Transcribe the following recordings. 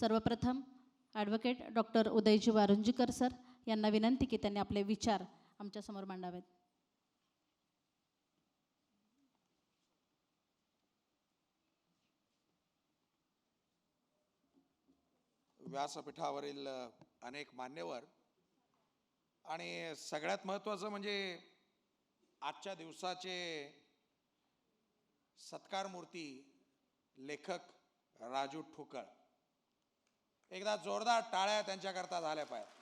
सर्वप्रथम advocate doctor Udayji Warunjikar sir यांना विनंती की त्यांनी आपले विचार आमच्यासमोर मांडावेत. व्यासपीठावरील अनेक मान्यवर आणि सगळ्यात महत्त्वाचं म्हणजे आजच्या दिवसाचे सत्कारमूर्ती लेखक राजू ठोकळ. एकदा जोरदार टाळ्या त्यांच्याकरता झाल्या पाहिजे.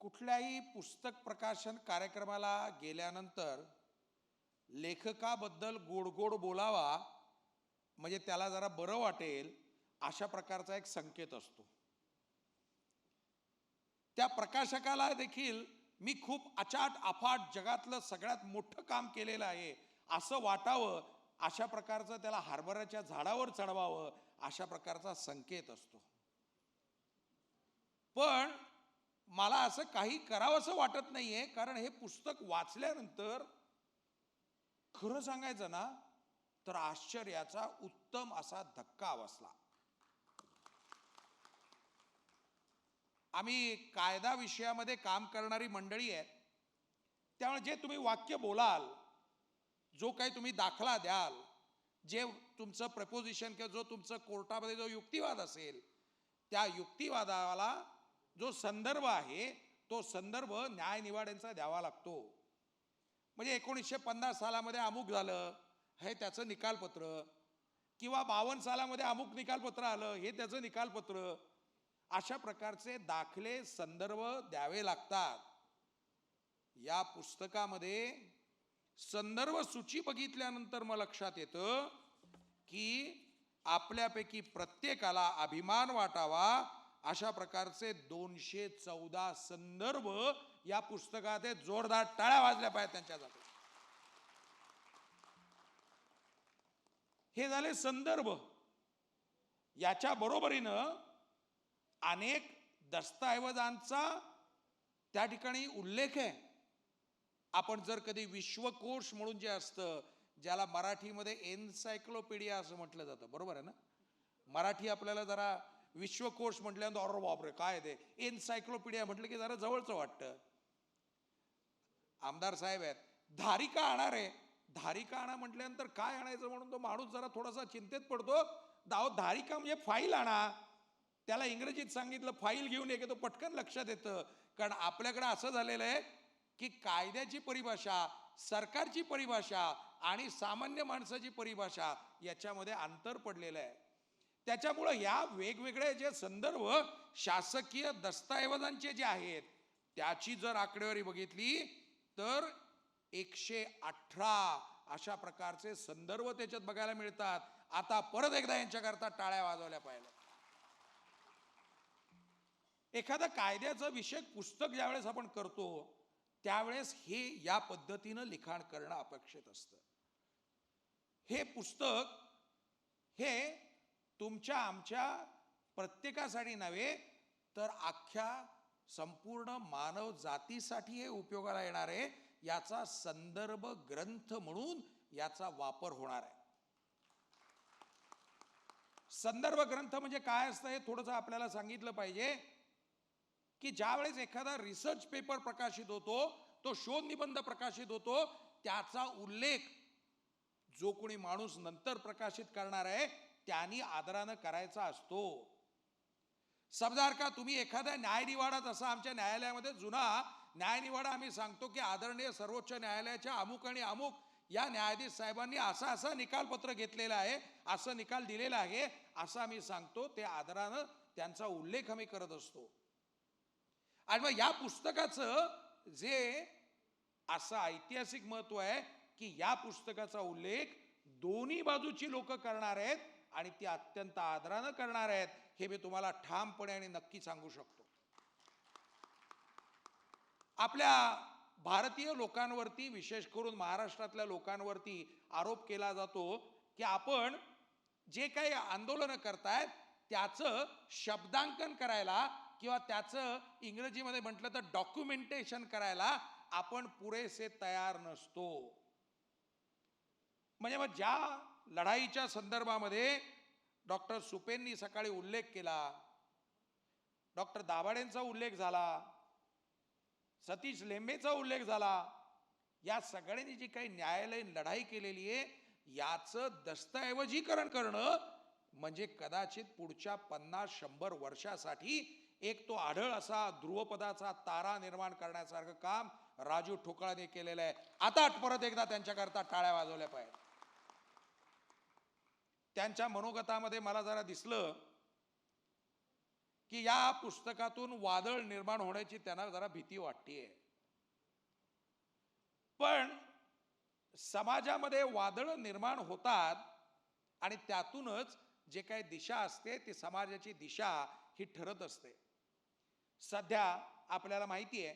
कुठल्याही पुस्तक प्रकाशन कार्यक्रमाला गेल्यानंतर लेखकाबद्दल गोड गोड बोलावा म्हणजे त्याला जरा बरं वाटेल अशा प्रकारचा एक संकेत असतो. त्या प्रकाशकाला देखील मी खूप अचाट अफाट जगातलं सगळ्यात मोठं काम केलेलं आहे असं वाटावं अशा प्रकारचं त्याला हरभऱ्याच्या झाडावर चढवावं अशा प्रकारचा संकेत असतो. पण मला असं काही करावंसं वाटत नाहीये कारण हे पुस्तक वाचल्यानंतर खरं सांगायचं ना तर आश्चर्याचा उत्तम असा धक्का बसला. आम्ही कायदा विषयामध्ये काम करणारी मंडळी आहे त्यामुळे जे तुम्ही वाक्य बोलाल जो काही तुम्ही दाखला द्याल जे तुमचं प्रपोजिशन किंवा जो तुमचं कोर्टामध्ये जो युक्तिवाद असेल त्या युक्तिवादाला जो संदर्भ आहे तो संदर्भ न्यायनिवाड्यांचा द्यावा लागतो. म्हणजे एकोणीसशे पन्नास सालामध्ये अमुक झालं हे त्याचं निकालपत्र किंवा बावन्न सालामध्ये अमुक निकालपत्र आलं हे त्याचं निकालपत्र अशा प्रकारचे दाखले संदर्भ द्यावे लागतात. या पुस्तकामध्ये संदर्भ सूची बघितल्यानंतर मग लक्षात येतं की आपल्यापैकी प्रत्येकाला अभिमान वाटावा अशा प्रकारचे दोनशे चौदा संदर्भ या पुस्तकात जोरदार टाळ्या वाजल्या पाहिजेत त्यांच्यासाठी. हे झाले संदर्भ. याच्या बरोबरीनं अनेक दस्तऐवजांचा त्या ठिकाणी उल्लेख आहे. आपण जर कधी विश्वकोश म्हणून जे असतं ज्याला मराठीमध्ये एन्सायक्लोपीडिया असं म्हटलं जातं बरोबर आहे ना? मराठी आपल्याला जरा विश्वकोश म्हटल्यानंतर अरे बापरे काय ते? एन्सायक्लोपीडिया म्हटलं की जरा जवळचं वाटतं. आमदार साहेब आहेत. धारिका आणणार आहे. धारिका आणा म्हटल्यानंतर काय आणायचं म्हणून तो माणूस जरा थोडासा चिंतेत पडतो. दाव धारिका म्हणजे फाईल आणा. त्याला इंग्रजीत सांगितलं फाईल घेऊन ये की तो पटकन लक्षात येतं. कारण आपल्याकडे असं झालेलं आहे की कायद्याची परिभाषा सरकारची परिभाषा आणि सामान्य माणसाची परिभाषा याच्यामध्ये अंतर पडलेलं आहे. त्याच्यामुळं या वेगवेगळे जे संदर्भ शासकीय दस्तऐवजांचे जे आहेत त्याची जर आकडेवारी बघितली तर एकशे अठरा अशा प्रकारचे संदर्भ त्याच्यात बघायला मिळतात. आता परत एकदा यांच्याकरता टाळ्या वाजवल्या पाहिजे एखादा कायद्याचं विषयक पुस्तक ज्यावेळेस आपण करतो त्यावेळेस हे या पद्धतीनं लिखाण करणं अपेक्षित असतं. हे पुस्तक हे तुमच्या आमच्या प्रत्येकासाठी नव्हे तर अख्ख्या संपूर्ण मानव जातीसाठी हे उपयोगाला येणार आहे याचा संदर्भ ग्रंथ म्हणून याचा वापर होणार आहे. संदर्भ ग्रंथ म्हणजे काय असतं हे थोडंसं आपल्याला सांगितलं पाहिजे. की ज्यावेळेस एखादा रिसर्च पेपर प्रकाशित होतो तो शोध निबंध प्रकाशित होतो त्याचा उल्लेख जो कोणी माणूस नंतर प्रकाशित करणार आहे त्यांनी आदरानं करायचा असतो. समजार का तुम्ही एखाद्या न्यायनिवाडा जसा आमच्या न्यायालयामध्ये जुना न्यायनिवाडा आम्ही सांगतो की आदरणीय सर्वोच्च न्यायालयाच्या अमुक आणि अमुक या न्यायाधीश साहेबांनी असा असा निकालपत्र घेतलेलं आहे असं निकाल दिलेला आहे असं आम्ही सांगतो ते आदरानं त्यांचा उल्लेख आम्ही करत असतो. आणि मग या पुस्तकाचं जे असं ऐतिहासिक महत्त्व आहे की या पुस्तकाचा उल्लेख दोन्ही बाजूची लोक करणार आहेत आणि ती अत्यंत आदरानं करणार आहेत हे मी तुम्हाला ठामपणे आणि नक्की सांगू शकतो. आपल्या भारतीय लोकांवरती विशेष करून महाराष्ट्रातल्या लोकांवरती आरोप केला जातो की आपण जे काही आंदोलनं करतायत त्याचं शब्दांकन करायला किंवा त्याचं इंग्रजीमध्ये म्हटलं तर डॉक्युमेंटेशन करायला आपण पुरेसे तयार नसतो. म्हणजे मग ज्या लढाईच्या संदर्भामध्ये डॉक्टर सुपेंनी सकाळी उल्लेख केला डॉक्टर दाभाडेंचा उल्लेख झाला सतीश लेंबेचा उल्लेख झाला या सगळ्यांनी जी काही न्यायालयीन लढाई केलेली आहे याचं दस्तऐवजीकरण करणं म्हणजे कदाचित पुढच्या पन्नास शंभर वर्षासाठी एक तो आढळ असा ध्रुवपदाचा तारा निर्माण करण्यासारखं काम राजू ठोकळाने केलेलं आहे. आता परत एकदा त्यांच्याकरता टाळ्या वाजवल्या पाहिजे त्यांच्या मनोगतामध्ये मला जरा दिसलं की या पुस्तकातून वादळ निर्माण होण्याची त्यांना जरा भीती वाटतेय. पण समाजामध्ये वादळ निर्माण होतात आणि त्यातूनच जे काही दिशा असते ती समाजाची दिशा ही ठरत असते. सध्या आपल्याला माहिती आहे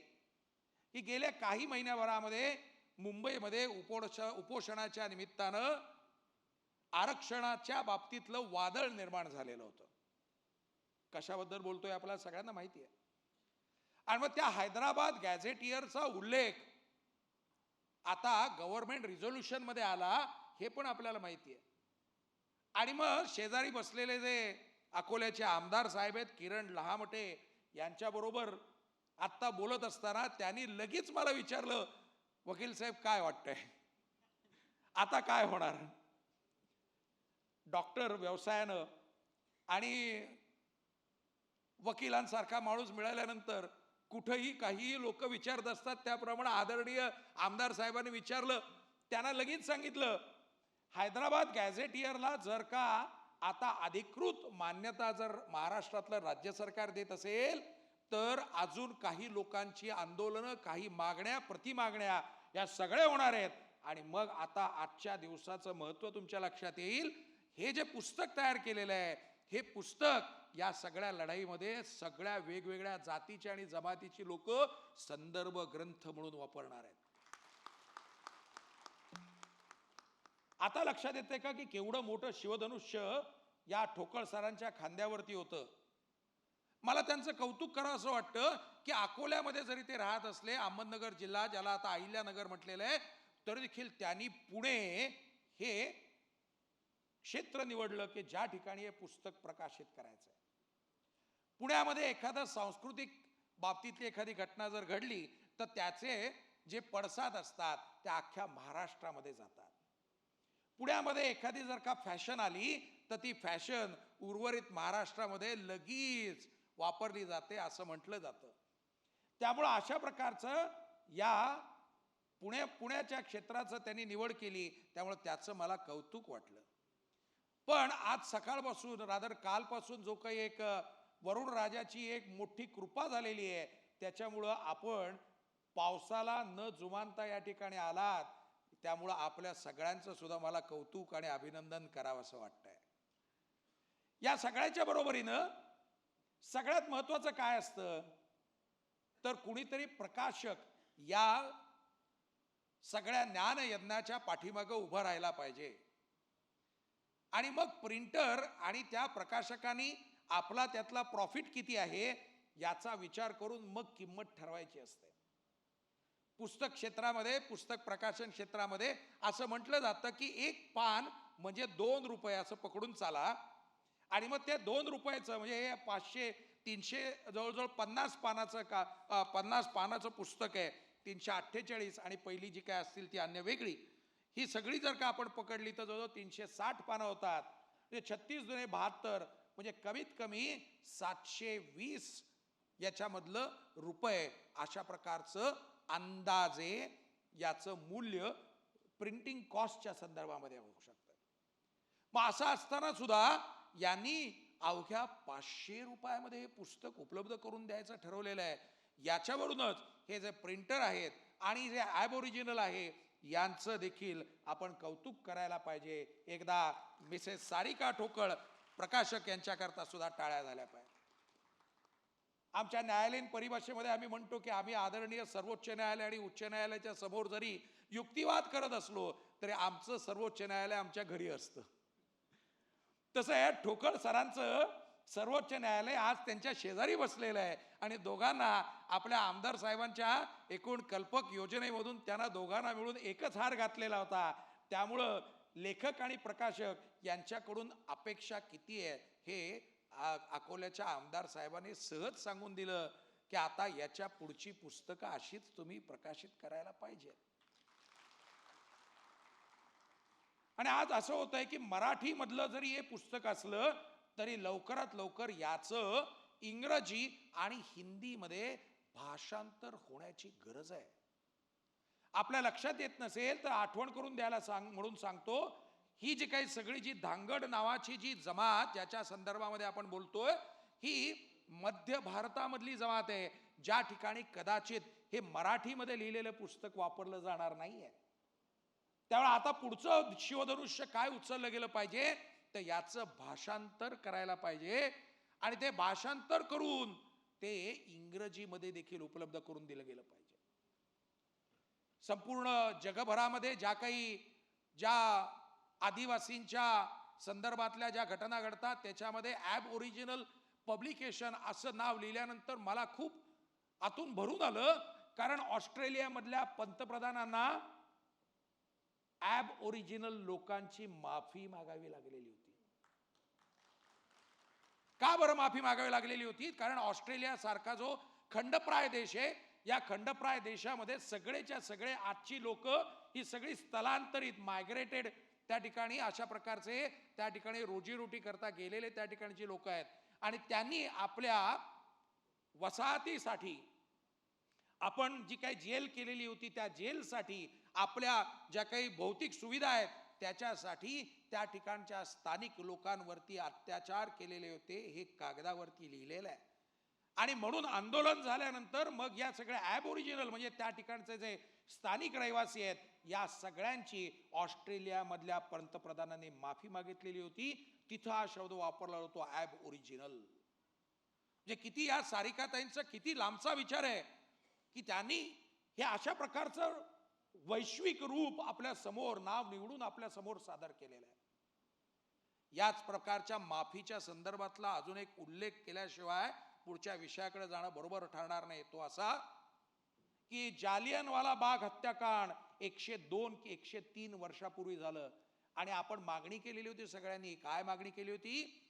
की गेल्या काही महिन्याभरामध्ये मुंबईमध्ये उपोष उपोषणाच्या निमित्तानं आरक्षणाच्या बाबतीतलं वादळ निर्माण झालेलं होतं. कशाबद्दल बोलतोय आपल्याला सगळ्यांना माहिती आहे आणि मग त्या हैदराबाद गॅझेटियरचा उल्लेख आता गव्हर्नमेंट रिझोल्युशनमध्ये आला हे पण आपल्याला माहिती आहे आणि मग शेजारी बसलेले जे अकोल्याचे आमदार साहेब आहेत किरण लहामटे यांच्याबरोबर आत्ता बोलत असताना त्यांनी लगेच मला विचारलं वकील साहेब काय वाटतंय? आता काय होणार? डॉक्टर व्यवसायानं आणि वकिलांसारखा माणूस मिळाल्यानंतर कुठंही काहीही लोक विचारत असतात त्याप्रमाणे आदरणीय आमदार साहेबांनी विचारलं त्यांना लगेच सांगितलं हैदराबाद गॅझेटियरला जर का आता अधिकृत मान्यता जर महाराष्ट्रातलं राज्य सरकार देत असेल तर अजून काही लोकांची आंदोलनं काही मागण्या प्रतिमागण्या या सगळ्या होणार आहेत. आणि मग आता आजच्या दिवसाचं महत्त्व तुमच्या लक्षात येईल. हे जे पुस्तक तयार केलेलं आहे हे पुस्तक या सगळ्या लढाईमध्ये सगळ्या वेगवेगळ्या जातीची आणि जमातीची लोक संदर्भ ग्रंथ म्हणून वापरणार आहेत. आता लक्षात येते का की केवढं मोठं शिवधनुष्य या ठोकळ सरांच्या खांद्यावरती होतं. मला त्यांचं कौतुक करावं असं वाटतं की अकोल्यामध्ये जरी ते राहत असले अहमदनगर जिल्हा ज्याला आता अहिल्यानगर म्हटलेलं आहे तरी देखील त्यांनी पुणे हे क्षेत्र निवडलं की ज्या ठिकाणी हे पुस्तक प्रकाशित करायचं आहे पुण्यामध्ये एखादा सांस्कृतिक बाबतीतली एखादी घटना जर घडली तर त्याचे जे पडसाद असतात त्या अख्ख्या महाराष्ट्रामध्ये जातात. पुण्यामध्ये एखादी जर का फॅशन आली तर ती फॅशन उर्वरित महाराष्ट्रामध्ये लगेच वापरली जाते असं म्हटलं जातं. त्यामुळं अशा प्रकारचं या पुणे पुण्याच्या क्षेत्राचं त्यांनी निवड केली त्यामुळं त्याचं मला कौतुक वाटलं. पण आज सकाळपासून रादर कालपासून जो काही एक वरुण राजाची एक मोठी कृपा झालेली आहे त्याच्यामुळं आपण पावसाला न जुमानता या ठिकाणी आलात त्यामुळं आपल्या सगळ्यांचं सुद्धा मला कौतुक आणि अभिनंदन करावं असं वाटतंय. या सगळ्याच्या बरोबरीनं सगळ्यात महत्वाचं काय असतं? तर कुणीतरी प्रकाशक या सगळ्या ज्ञानयज्ञाच्या पाठीमागं उभं राहायला पाहिजे. आणि मग प्रिंटर आणि त्या प्रकाशकांनी आपला त्यातला प्रॉफिट किती आहे याचा विचार करून मग किंमत ठरवायची असते. पुस्तक क्षेत्रामध्ये पुस्तक प्रकाशन क्षेत्रामध्ये असं म्हटलं जातं की एक पान म्हणजे दोन रुपये असं पकडून चाला आणि मग त्या दोन रुपयाचं म्हणजे हे पाचशे तीनशे जवळजवळ पन्नास पानाचं का पन्नास पानाचं पुस्तक आहे तीनशे अठ्ठेचाळीस आणि पहिली जी काय असतील ती अन्य वेगळी. ही सगळी जर का आपण पकडली तर जवळजवळ तीनशे साठ पानं होतात. म्हणजे छत्तीस जुने बहात्तर म्हणजे कमीत कमी सातशे वीस याच्यामधलं रुपये अशा प्रकारचं अंदाजे याचं मूल्य प्रिंटिंग कॉस्टच्या संदर्भामध्ये होऊ शकतं. मग असं असताना सुद्धा यांनी अवघ्या पाचशे रुपयामध्ये हे पुस्तक उपलब्ध करून द्यायचं ठरवलेलं आहे. याच्यावरूनच हे जे प्रिंटर आहेत आणि जे ॲब ओरिजिनल आहे यांचं देखील आपण कौतुक करायला पाहिजे. एकदा मिसेस सारिका ठोकळ प्रकाशक यांच्याकरता सुद्धा टाळ्या झाल्या पाहिजे आमच्या न्यायालयीन परिभाषेमध्ये आम्ही म्हणतो की आम्ही आदरणीय सर्वोच्च न्यायालय आणि उच्च न्यायालयाच्या समोर जरी युक्तिवाद करत असलो तरी आमचं सर्वोच्च न्यायालय आमच्या घरी असतं. तसं या ठोकळ सरांचं सर्वोच्च न्यायालय आज त्यांच्या शेजारी बसलेलं आहे. आणि दोघांना आपल्या आमदार साहेबांच्या एकूण कल्पक योजनेमधून त्यांना दोघांना मिळून एकच हार घातलेला होता. त्यामुळं लेखक आणि प्रकाशक यांच्याकडून अपेक्षा किती आहे हे अकोल्याच्या आमदार साहेबांनी सहज सांगून दिलं की आता याच्या पुढची पुस्तकं अशीच तुम्ही प्रकाशित करायला पाहिजे आणि आज असं होत आहे की मराठीमधलं जरी हे पुस्तक असलं तरी लवकरात लवकर याचं इंग्रजी आणि हिंदीमध्ये भाषांतर होण्याची गरज आहे. आपल्या लक्षात येत नसेल तर आठवण करून द्यायला सांग म्हणून सांगतो ही जी काही सगळी जी धांगड नावाची जी जमात ज्याच्या संदर्भामध्ये आपण बोलतोय ही मध्य भारतामधली जमात आहे ज्या ठिकाणी कदाचित हे मराठीमध्ये लिहिलेलं पुस्तक वापरलं जाणार नाहीये. त्यामुळे आता पुढचं शिवधनुष्य काय उचललं गेलं पाहिजे? तर याचं भाषांतर करायला पाहिजे. आणि ते भाषांतर करून ते इंग्रजीमध्ये देखील उपलब्ध करून दिलं गेलं पाहिजे. संपूर्ण जगभरामध्ये ज्या काही ज्या आदिवासींच्या संदर्भातल्या ज्या घटना घडतात त्याच्यामध्ये ॲब ओरिजिनल पब्लिकेशन असं नाव लिहिल्यानंतर मला खूप आतून भरून आलं. कारण ऑस्ट्रेलियामधल्या पंतप्रधानांना ॲब ओरिजिनल लोकांची माफी मागावी लागलेली होती. का बरं माफी मागावी लागलेली होती? कारण ऑस्ट्रेलिया सारखा जो खंडप्राय देश आहे या खंडप्राय देशामध्ये सगळेच्या सगळे आजची लोक ही सगळी स्थलांतरित मायग्रेटेड त्या ठिकाणी अशा प्रकारचे त्या ठिकाणी रोजीरोटी करता गेलेले त्या ठिकाणची लोक आहेत. आणि त्यांनी आपल्या वसाहतीसाठी आपण जी काही जेल केलेली होती त्या जेलसाठी आपल्या ज्या काही भौतिक सुविधा आहेत त्याच्यासाठी त्या ठिकाणच्या स्थानिक लोकांवरती अत्याचार केलेले होते हे कागदावरती लिहिलेलं आहे. आणि म्हणून आंदोलन झाल्यानंतर मग या सगळ्या ॲब ओरिजिनल म्हणजे त्या ठिकाणचे जे स्थानिक रहिवासी आहेत या सगळ्यांची ऑस्ट्रेलियामधल्या पंतप्रधानांनी माफी मागितलेली होती. तिथं हा शब्द वापरला होतो ॲब ओरिजिनल म्हणजे किती या सारिकाताईंचा किती लांबचा विचार आहे की त्यांनी हे अशा प्रकारचं वैश्विक रूप आपल्यासमोर नाव निवडून आपल्यासमोर सादर केलेलं आहे. याच प्रकारच्या माफीच्या संदर्भातला अजून एक उल्लेख केल्याशिवाय पुढच्या विषयाकडे जाणं बरोबर ठरणार नाही. तो असा की जालियनवाला बाग हत्याकांड एकशे दोन की एकशे तीन वर्षापूर्वी झालं. आणि आपण मागणी केलेली होती सगळ्यांनी. काय मागणी केली होती?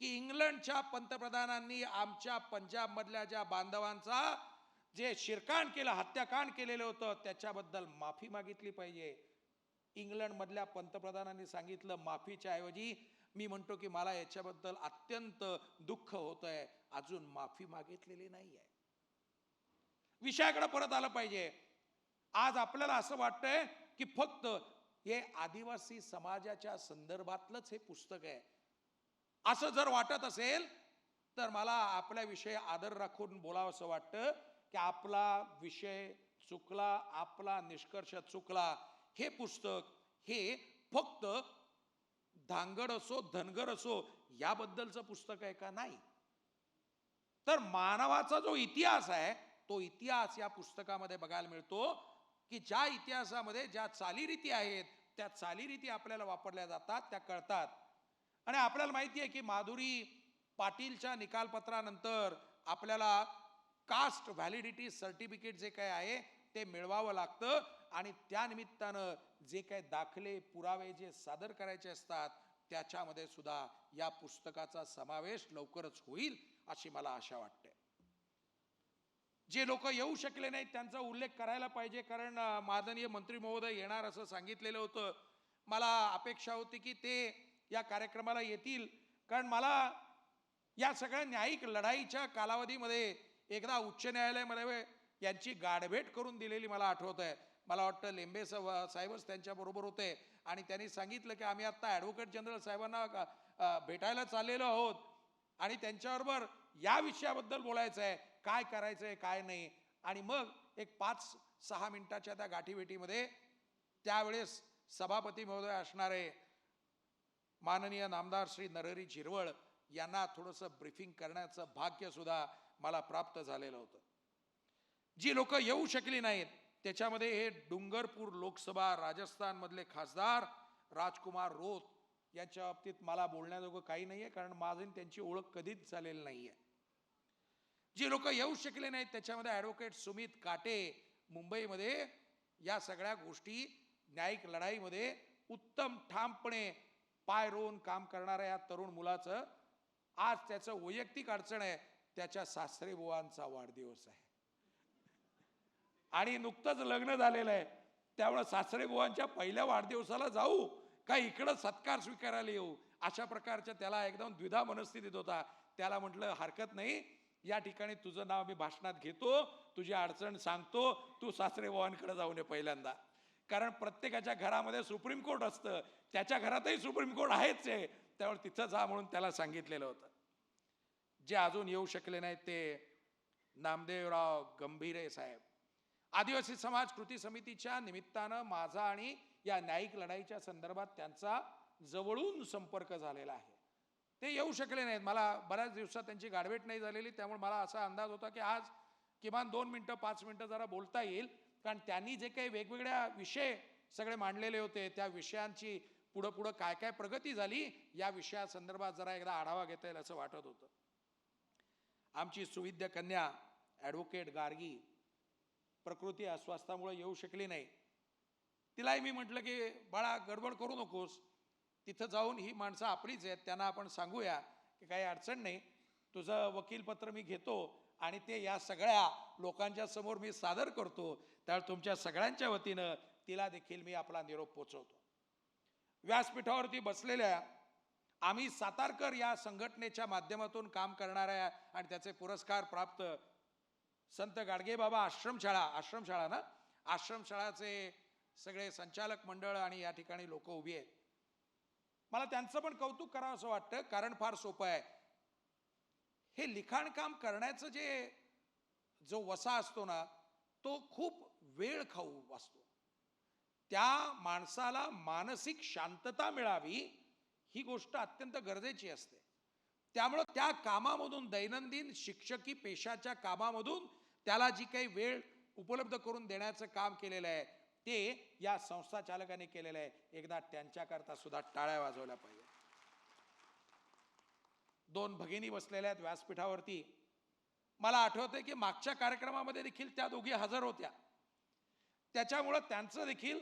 की इंग्लंडच्या पंतप्रधानांनी आमच्या पंजाबमधल्या ज्या बांधवांचा जे शिरकांड केलं हत्याकांड केलेलं होतं त्याच्याबद्दल माफी मागितली पाहिजे. इंग्लंडमधल्या पंतप्रधानांनी सांगितलं माफीच्या ऐवजी मी म्हणतो की मला याच्याबद्दल अत्यंत दुःख होत आहे अजून माफी मागितलेली नाही आहे विषयाकडे परत आलं पाहिजे. आज आपल्याला असं वाटतंय की फक्त हे आदिवासी समाजाच्या संदर्भातलंच हे पुस्तक आहे. असं जर वाटत असेल तर मला आपल्याविषयी आदर राखून बोलावं असं वाटतं. की आपला विषय चुकला आपला निष्कर्ष चुकला हे पुस्तक हे फक्त धांगड असो धनगर असो याबद्दलचं पुस्तक आहे का? नाही. तर मानवाचा जो इतिहास आहे तो इतिहास या पुस्तकामध्ये बघायला मिळतो की ज्या इतिहासामध्ये ज्या चालीरीती आहेत त्या चालीरीती आपल्याला वापरल्या जातात त्या कळतात. आणि आपल्याला माहिती आहे की माधुरी पाटीलच्या निकालपत्रानंतर आपल्याला कास्ट व्हॅलिडिटी सर्टिफिकेट जे काय आहे ते मिळवावं लागतं. आणि त्यानिमित्तानं जे काही दाखले पुरावे जे सादर करायचे असतात त्याच्यामध्ये सुद्धा या पुस्तकाचा समावेश लवकरच होईल अशी मला आशा वाटते. जे लोक येऊ शकले नाहीत त्यांचा उल्लेख करायला पाहिजे कारण माननीय मंत्री महोदय येणार असं सांगितलेलं होतं. मला अपेक्षा होती की ते या कार्यक्रमाला येतील. कारण मला या सगळ्या न्यायिक लढाईच्या कालावधीमध्ये एकदा उच्च न्यायालयामध्ये यांची गाडभेट करून दिलेली मला आठवत आहे मला वाटतं लेंबे सा- साहेबच त्यांच्याबरोबर होते. आणि त्यांनी सांगितलं की आम्ही आत्ता ॲडव्होकेट जनरल साहेबांना भेटायला चाललेलो आहोत. आणि त्यांच्याबरोबर या विषयाबद्दल बोलायचं आहे काय करायचं आहे काय नाही. आणि मग एक पाच सहा मिनिटाच्या त्या गाठीभेटीमध्ये त्यावेळेस सभापती महोदय असणारे माननीय नामदार श्री नरहरी झिरवळ यांना थोडंसं ब्रीफिंग करण्याचं भाग्यसुद्धा मला प्राप्त झालेलं होतं. जी लोक येऊ शकली नाहीत त्याच्यामध्ये हे डुंगरपूर लोकसभा राजस्थानमधले खासदार राजकुमार रोत यांच्या बाबतीत मला बोलण्याजोगं काही नाही आहे कारण माझी त्यांची ओळख कधीच झालेली नाही आहे जी लोक येऊ शकले नाहीत त्याच्यामध्ये ॲडव्होकेट सुमित काटे मुंबईमध्ये या सगळ्या गोष्टी न्यायिक लढाईमध्ये उत्तम ठामपणे पाय रोवून काम करणाऱ्या या तरुण मुलाचं आज त्याचं वैयक्तिक अडचण आहे. त्याच्या सासरे बुवांचा वाढदिवस आहे. आणि नुकतंच लग्न झालेलं आहे. त्यामुळं सासरेबुवांच्या पहिल्या वाढदिवसाला जाऊ का इकडं सत्कार स्वीकारायला येऊ? अशा प्रकारच्या त्याला एकदम द्विधा मनस्थितीत होता. त्याला म्हटलं हरकत नाही. या ठिकाणी तुझं नाव मी भाषणात घेतो. तुझी अडचण सांगतो. तू सासरेबुवांकडे जाऊ नये पहिल्यांदा. कारण प्रत्येकाच्या घरामध्ये सुप्रीम कोर्ट असतं. त्याच्या घरातही सुप्रीम कोर्ट आहेच आहे. त्यामुळे तिथं जा म्हणून त्याला सांगितलेलं होतं. जे अजून येऊ शकले नाहीत ते नामदेवराव गंभीरे साहेब. आदिवासी समाज कृती समितीच्या निमित्तानं माझा आणि या न्यायिक लढाईच्या संदर्भात त्यांचा जवळून संपर्क झालेला आहे. ते येऊ शकले नाहीत. मला बऱ्याच दिवसात त्यांची गाडवेट नाही झालेली त्यामुळे मला असा अंदाज होता की आज किमान दोन मिनटं पाच मिनटं जरा बोलता येईल. कारण त्यांनी जे काही वेगवेगळ्या विषय सगळे मांडलेले होते त्या विषयांची पुढं पुढं काय काय प्रगती झाली या विषयासंदर्भात जरा एकदा आढावा घेता येईल असं वाटत होतं. आमची सुविद्य कन्या ॲडव्होकेट गार्गी प्रकृती अस्वास्थामुळे येऊ शकली नाही. तिलाही मी म्हटलं की बाळा गडबड करू नकोस. तिथं जाऊन ही माणसं आपलीच आहेत. त्यांना आपण सांगूया की काही अडचण नाही. तुझं वकीलपत्र मी घेतो आणि ते या सगळ्या लोकांच्या समोर मी सादर करतो. त्यावेळी तुमच्या सगळ्यांच्या वतीनं तिला देखील मी आपला निरोप पोचवतो. व्यासपीठावरती बसलेल्या आम्ही सातारकर या संघटनेच्या माध्यमातून काम करणाऱ्या आणि त्याचे पुरस्कार प्राप्त संत गाडगेबाबा आश्रमशाळा आश्रमशाळा ना? आश्रमशाळाचे सगळे संचालक मंडळ आणि या ठिकाणी लोक उभी आहेत. मला त्यांचं पण कौतुक करावं असं वाटतं कारण फार सोपं आहे. हे लिखाणकाम करण्याचं जे जो वसा असतो ना तो खूप वेळ खाऊ असतो. त्या माणसाला मानसिक शांतता मिळावी ही गोष्ट अत्यंत गरजेची असते. त्यामुळं त्या कामामधून दैनंदिन शिक्षकी पेशाच्या कामामधून त्याला जी काही वेळ उपलब्ध करून देण्याचं काम केलेलं आहे ते या संस्था चालकाने केलेलं आहे. एकदा त्यांच्याकरता सुद्धा टाळ्या वाजवल्या पाहिजे. दोन भगिनी बसलेल्या आहेत व्यासपीठावरती. मला आठवतंय की मागच्या कार्यक्रमामध्ये देखील त्या दोघी हजर होत्या. त्याच्यामुळं त्यांचं देखील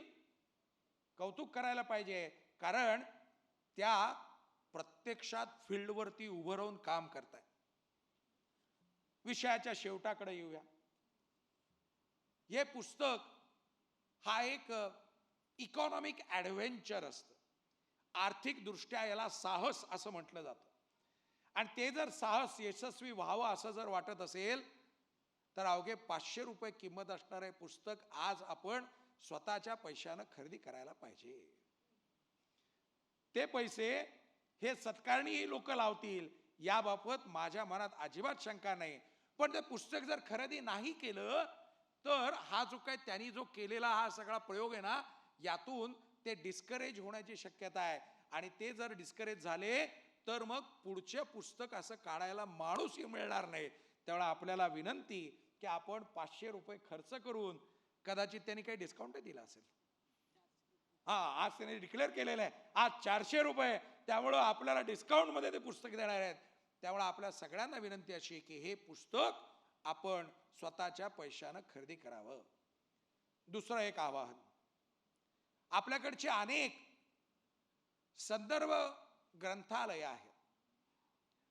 कौतुक करायला पाहिजे. कारण त्या प्रत्यक्षात फील्डवरती उभं राहून काम करताय विषयाच्या शेवटाकडे येऊया. हे पुस्तक हा एक इकॉनॉमिक ॲडव्हेंचर असतं. आर्थिकदृष्ट्या याला साहस असं म्हटलं जातं. आणि ते जर साहस यशस्वी व्हावं असं जर वाटत असेल तर अवघे पाचशे रुपये किंमत असणारे पुस्तक आज आपण स्वतःच्या पैशानं खरेदी करायला पाहिजे. ते पैसे हे सत्कारणी लोक लावतील याबाबत माझ्या मनात अजिबात शंका नाही. पण ते पुस्तक जर खरेदी नाही केलं तर हा जो काय त्यांनी जो केलेला हा सगळा प्रयोग आहे ना यातून ते डिस्करेज होण्याची शक्यता आहे. आणि ते जर डिस्करेज झाले तर मग पुढचे पुस्तक असं काढायला माणूसही मिळणार नाही. त्यामुळे आपल्याला विनंती की आपण पाचशे रुपये खर्च करून कदाचित त्यांनी काही डिस्काउंट दिला असेल. हा आज त्यांनी डिक्लेअर केलेलं आहे. आज चारशे रुपये. त्यामुळं आपल्याला डिस्काउंटमध्ये ते पुस्तक देणार आहेत. त्यामुळे आपल्या सगळ्यांना विनंती अशी की हे पुस्तक आपण स्वतःच्या पैशानं खरेदी करावं. दुसरं एक आवाहन. आपल्याकडचे अनेक संदर्भ ग्रंथालय आहेत.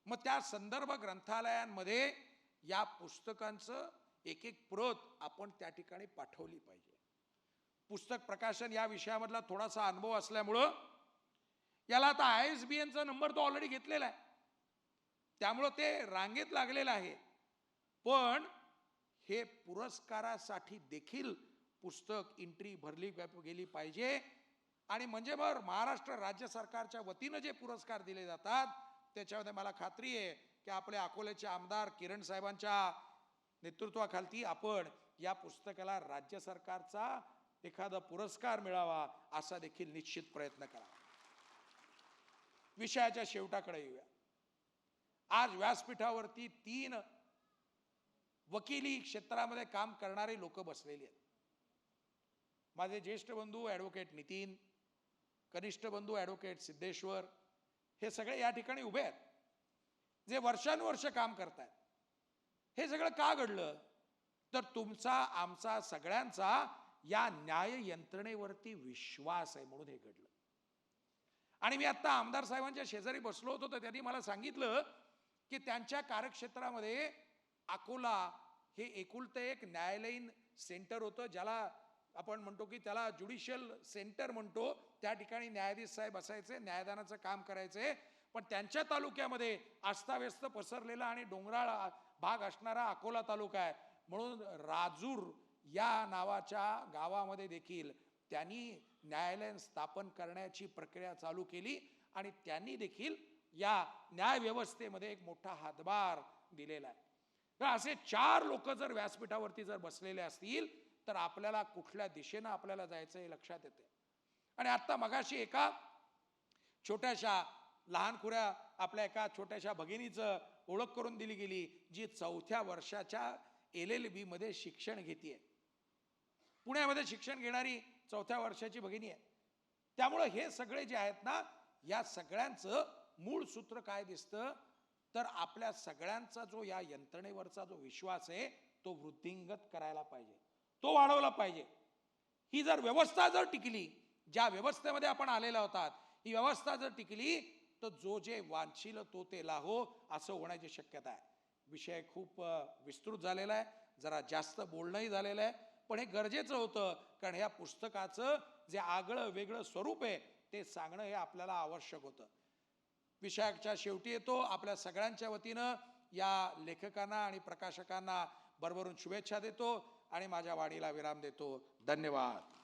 मग त्या संदर्भ ग्रंथालयांमध्ये या पुस्तकांचं एक एक प्रत आपण त्या ठिकाणी पाठवली पाहिजे. पुस्तक प्रकाशन या विषयामधला थोडासा अनुभव असल्यामुळं याला आता आय एस बी एनचा नंबर तो ऑलरेडी घेतलेला आहे. त्यामुळं ते रांगेत लागलेलं आहे. पण हे पुरस्कारासाठी देखील पुस्तक एंट्री भरली गेली पाहिजे. आणि म्हणजे मग महाराष्ट्र राज्य सरकारच्या वतीनं जे पुरस्कार दिले जातात त्याच्यामध्ये मला खात्री आहे की आपले अकोल्याचे आमदार किरण साहेबांच्या नेतृत्वाखालती आपण या पुस्तकाला राज्य सरकारचा एखादा पुरस्कार मिळावा असा देखील निश्चित प्रयत्न करा. विषयाच्या शेवटाकडे येऊया. आज व्यासपीठावरती तीन वकिली क्षेत्रामध्ये काम करणारे लोक बसलेली आहेत. माझे ज्येष्ठ बंधू ॲडव्होकेट नितीन कनिष्ठ बंधू ॲडव्होकेट सिद्धेश्वर हे सगळे या ठिकाणी उभे आहेत. जे वर्षानुवर्ष काम करतायत. हे सगळं का घडलं? तर तुमचा आमचा सगळ्यांचा या न्याय यंत्रणेवरती विश्वास आहे म्हणून हे घडलं. आणि मी आत्ता आमदार साहेबांच्या शेजारी बसलो होतो तर त्यांनी मला सांगितलं की त्यांच्या कार्यक्षेत्रामध्ये अकोला हे एकुलतं एक न्यायालयीन सेंटर होतं ज्याला आपण म्हणतो की त्याला ज्युडिशियल सेंटर म्हणतो. त्या ठिकाणी न्यायाधीश साहेब असायचे न्यायदानाचं काम करायचे. पण त्यांच्या तालुक्यामध्ये अस्ताव्यस्त पसरलेला आणि डोंगराळ भाग असणारा अकोला तालुका आहे. म्हणून राजूर या नावाच्या गावामध्ये देखील त्यांनी न्यायालय स्थापन करण्याची प्रक्रिया चालू केली आणि त्यांनी देखील या न्याय व्यवस्थेमध्ये एक मोठा हातभार दिलेला आहे. तर असे चार लोक जर व्यासपीठावरती जर बसलेले असतील तर आपल्याला कुठल्या दिशेनं आपल्याला जायचं हे लक्षात येते. आणि आत्ता मगाशी एका छोट्याशा लहानखुऱ्या आपल्या एका छोट्याशा भगिनीचं ओळख करून दिली गेली जी चौथ्या वर्षाच्या एल एलमध्ये शिक्षण घेते पुण्यामध्ये शिक्षण घेणारी चौथ्या वर्षाची भगिनी आहे. त्यामुळं हे सगळे जे आहेत ना या सगळ्यांचं मूळ सूत्र काय दिसतं? तर आपल्या सगळ्यांचा जो या यंत्रणेवरचा जो विश्वास आहे तो वृद्धिंगत करायला पाहिजे. तो वाढवला पाहिजे. ही जर व्यवस्था जर टिकली ज्या व्यवस्थेमध्ये आपण आलेला होतात ही व्यवस्था जर टिकली तर जो जे वांछील तो ते लाहो असं होण्याची शक्यता आहे. विषय खूप विस्तृत झालेला आहे. जरा जास्त बोलणंही झालेलं आहे. पण हे गरजेचं होतं कारण ह्या पुस्तकाचं जे आगळं वेगळं स्वरूप आहे ते सांगणं हे आपल्याला आवश्यक होतं. विषयाच्या शेवटी येतो आपल्या सगळ्यांच्या वतीनं या लेखकांना आणि प्रकाशकांना भरभरून शुभेच्छा देतो आणि माझ्या वाणीला विराम देतो. धन्यवाद.